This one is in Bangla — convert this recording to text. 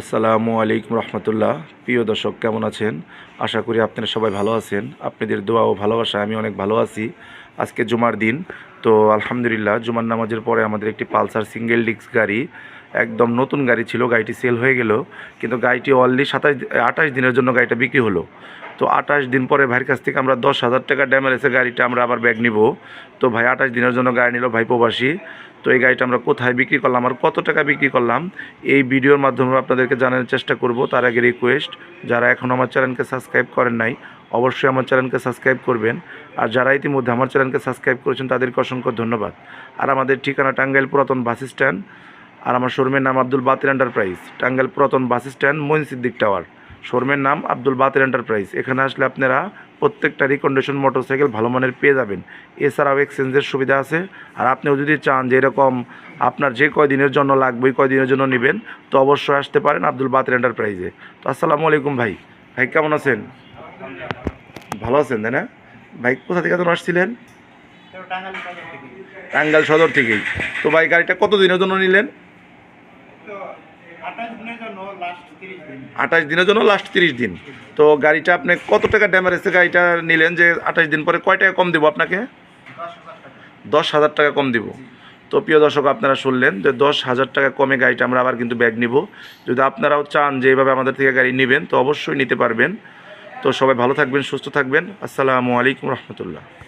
আসসালামু আলাইকুম রহমতুল্লাহ। প্রিয় দর্শক, কেমন আছেন? আশা করি আপনারা সবাই ভালো আছেন। আপনাদের দোয়া ও ভালোবাসা আমি অনেক ভালো আছি। আজকে জুমার দিন, তো আলহামদুলিল্লাহ, জুমার নামাজের পরে আমাদের একটি পালসার সিঙ্গেল ডিস্ক গাড়ি একদম নতুন গাড়ি ছিল, গাড়িটি সেল হয়ে গেল, কিন্তু গাড়িটি অলরেডি সাতাশ আঠাশ দিনের জন্য গাড়িটা বিক্রি হলো। তো আঠাশ দিন পরে ভাইয়ের কাছ থেকে আমরা দশ হাজার টাকা ড্যামেজে গাড়িটা আমরা আবার ব্যাগ নিব। তো ভাই আঠাশ দিনের জন্য গাড়ি নিল ভাই প্রবাসী। তো এই গাড়িটা আমরা কোথায় বিক্রি করলাম, আর কত টাকা বিক্রি করলাম, এই ভিডিওর মাধ্যমে আপনাদেরকে জানানোর চেষ্টা করব। তার আগে রিকোয়েস্ট যারা এখন আমার চ্যানেলকে সাবস্ক্রাইব করেন নাই, অবশ্যই আমার চ্যানেলকে সাবস্ক্রাইব করবেন। আর যারা ইতিমধ্যে আমার চ্যানেলকে সাবস্ক্রাইব করেছেন, তাদেরকে অসংখ্য ধন্যবাদ। আর আমাদের ঠিকানা টাঙ্গাইল পুরাতন বাস স্ট্যান্ড আর আমার শোরুমের নাম আব্দুল বাতিল এন্টারপ্রাইজ। টাঙ্গাইল পুরাতন bus stand Moin Siddique tower. শোরুমের নাম আব্দুল বাতিল এন্টারপ্রাইজ। এখানে আসলে আপনারা প্রত্যেকটা রিকন্ডিশন মোটরসাইকেল ভালো মানের পেয়ে যাবেন। এছাড়াও এক্সচেঞ্জের সুবিধা আছে। আর আপনিও যদি চান যে এরকম আপনার যে কয়দিনের জন্য লাগবে ওই কয়দিনের জন্য নেবেন তো অবশ্যই আসতে পারেন আব্দুল বাতিল এন্টারপ্রাইজে। তো আসসালামু আলাইকুম ভাই। ভাই কেমন আছেন? ভালো আছেন তাই না? ভাই কোথা থেকে যেন আসছিলেন? টাঙ্গাইল সদর থেকেই। তো ভাই গাড়িটা কত দিনের জন্য নিলেন? আঠাশ দিনের জন্য লাস্ট তিরিশ দিন। তো গাড়িটা আপনি কত টাকা ড্যামারেজে গাড়িটা নিলেন যে আঠাশ দিন পরে কয় টাকা কম দেবো আপনাকে? দশ হাজার টাকা কম দিব। তো প্রিয় দর্শক, আপনারা শুনলেন যে দশ হাজার টাকা কমে গাড়িটা আমরা আবার কিন্তু ব্যাগ নিব। যদি আপনারাও চান যে এইভাবে আমাদের থেকে গাড়ি নেবেন, তো অবশ্যই নিতে পারবেন। তো সবাই ভালো থাকবেন, সুস্থ থাকবেন। আসসালামু আলাইকুম রহমতুল্লাহ।